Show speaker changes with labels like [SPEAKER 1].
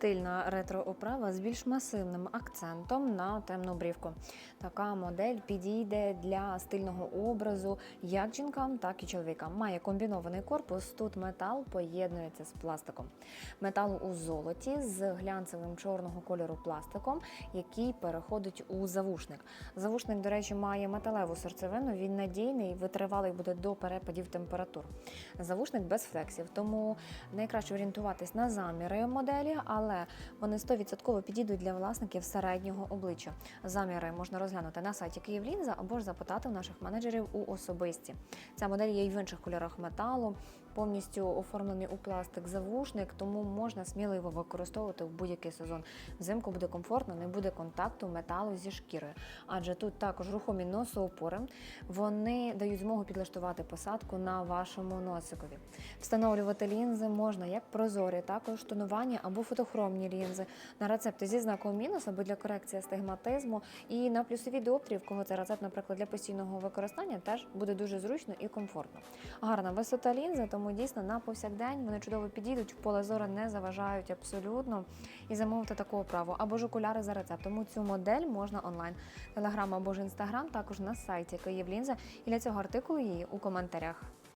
[SPEAKER 1] Стильна ретро-оправа з більш масивним акцентом на темну брівку. Така модель підійде для стильного образу як жінкам, так і чоловікам. Має комбінований корпус. Тут метал поєднується з пластиком. Метал у золоті з глянцевим чорного кольору пластиком, який переходить у завушник. Завушник, до речі, має металеву серцевину. Він надійний, витривалий буде до перепадів температур. Завушник без флексів, тому найкраще орієнтуватись на заміри моделі, але вони 100% підійдуть для власників середнього обличчя. Заміри можна розглянути на сайті Київлінза або ж запитати у наших менеджерів у особисті. Ця модель є і в інших кольорах металу, повністю оформлений у пластик завушник, тому можна сміливо використовувати в будь-який сезон. Взимку буде комфортно, не буде контакту металу зі шкірою, адже тут також рухомі носоупори. Вони дають змогу підлаштувати посадку на вашому носикові. Встановлювати лінзи можна як прозорі, також тонування або фотохромні лінзи на рецепти зі знаком мінус або для корекції астигматизму. І на плюсові діоптрії, в кого це рецепт, наприклад, для постійного використання, теж буде дуже зручно і комфортно. Гарна висота лінзи, тому дійсно на повсякдень вони чудово підійдуть, в поле зору не заважають абсолютно. І замовити таку оправу або ж окуляри за рецептом. Тому цю модель можна онлайн. Телеграм або ж інстаграм також на сайті Київлінза. І для цього артикулу її у коментарях.